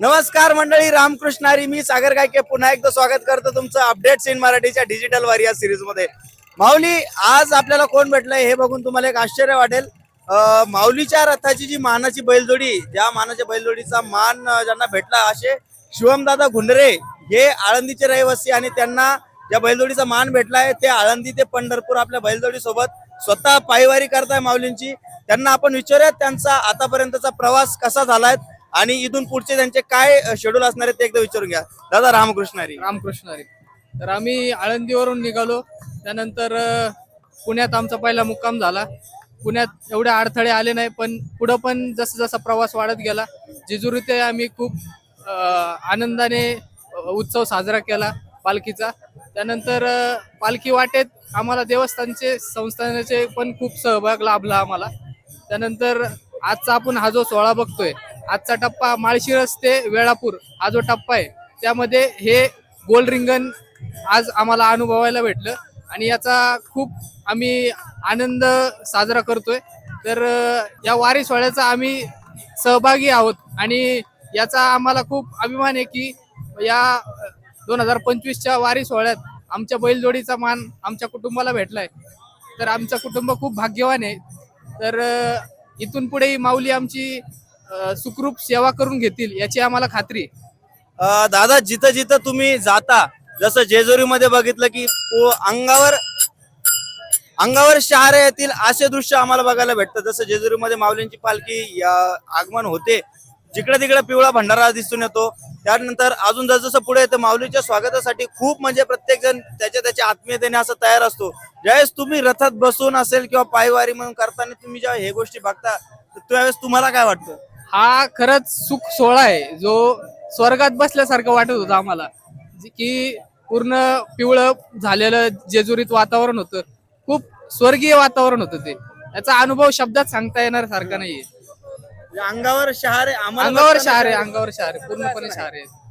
नमस्कार मंडळी रामकृष्णारी मी सागर गायके. पुन्हा एकदा स्वागत करतो तुमचं अपडेट्स इन मराठीच्या डिजिटल वार या सिरीजमध्ये. माऊली आज आपल्याला कोण भेटलंय हे बघून तुम्हाला एक आश्चर्य वाटेल. अं, माऊलीच्या रथाची जी मानाची बैलजोडी ज्या मानाच्या बैलजोडीचा मान ज्यांना भेटला असे शिवमदादा गुंडरे हे आळंदीचे रहिवासी आणि त्यांना ज्या बैलजोडीचा मान भेटलाय ते आळंदी ते पंढरपूर आपल्या बैलजोडी सोबत स्वतः पायवारी करताय माऊलींची. त्यांना आपण विचारूयात त्यांचा आतापर्यंतचा प्रवास कसा झालाय? आणि इथून पुढचे त्यांचे काय शेड्यूल असणार आहे ते एकदा विचारून घ्या. दादा रामकृष्णारी रामकृष्ण हरी. तर आम्ही आळंदीवरून निघालो. त्यानंतर पुण्यात आमचा पहिला मुक्काम झाला. पुण्यात एवढे अडथळे आले नाही पण पुढं पण जसं जसा प्रवास वाढत गेला जेजुरी ते आम्ही खूप आनंदाने उत्सव साजरा केला पालखीचा. त्यानंतर पालखी वाटेत आम्हाला देवस्थानचे संस्थानाचे पण खूप सहभाग लाभला आम्हाला. त्यानंतर आजचा आपण हा जो सोहळा बघतोय आजचा टप्पा माळशिरस ते वेळापूर हा जो टप्पा आहे त्यामध्ये हे गोल रिंगण आज आम्हाला अनुभवायला भेटलं आणि याचा खूप आम्ही आनंद साजरा करतोय. तर या वारी सोहळ्याचा आम्ही सहभागी आहोत आणि याचा आम्हाला खूप अभिमान आहे की या दोन हजार पंचवीसच्या वारी सोहळ्यात आमच्या बैलजोडीचा मान आमच्या कुटुंबाला भेटलाय. तर आमचं कुटुंब खूप भाग्यवान आहे. तर इथून पुढे ही माऊली आमची सुखरूप सेवा करून घेतील याची आम्हाला खात्री आहे. दादा जिथं जिथं तुम्ही जाता जसं जेजुरी मध्ये बघितलं की अंगावर अंगावर शहारे येतील असे दृश्य आम्हाला बघायला भेटतं. जसं जेजुरी मध्ये माऊलींची पालखी आगमन होते जिकडे तिकडे पिवळा भंडारा दिसून येतो. त्यानंतर अजून जसं पुढे येतं माऊलीच्या स्वागतासाठी खूप म्हणजे प्रत्येक जण त्याच्या त्याच्या आत्मीयतेने असं तयार असतो. ज्यावेळेस तुम्ही रथात बसून असेल किंवा पायवारी म्हणून करताना तुम्ही ज्या हे गोष्टी बघता त्यावेळेस तुम्हाला काय वाटतं? हा खरंच सुख सोहळा आहे. जो स्वर्गात बसल्यासारखं वाटत होतं आम्हाला. की पूर्ण पिवळं झालेलं जेजुरीत वातावरण होतं. खूप स्वर्गीय वातावरण होतं ते. याचा अनुभव शब्दात सांगता येणार सारखा नाहीये. अंगावर शहारे अंगावर शहारे काय- अंगावर शहारे पूर्णपणे शहारे आहेत.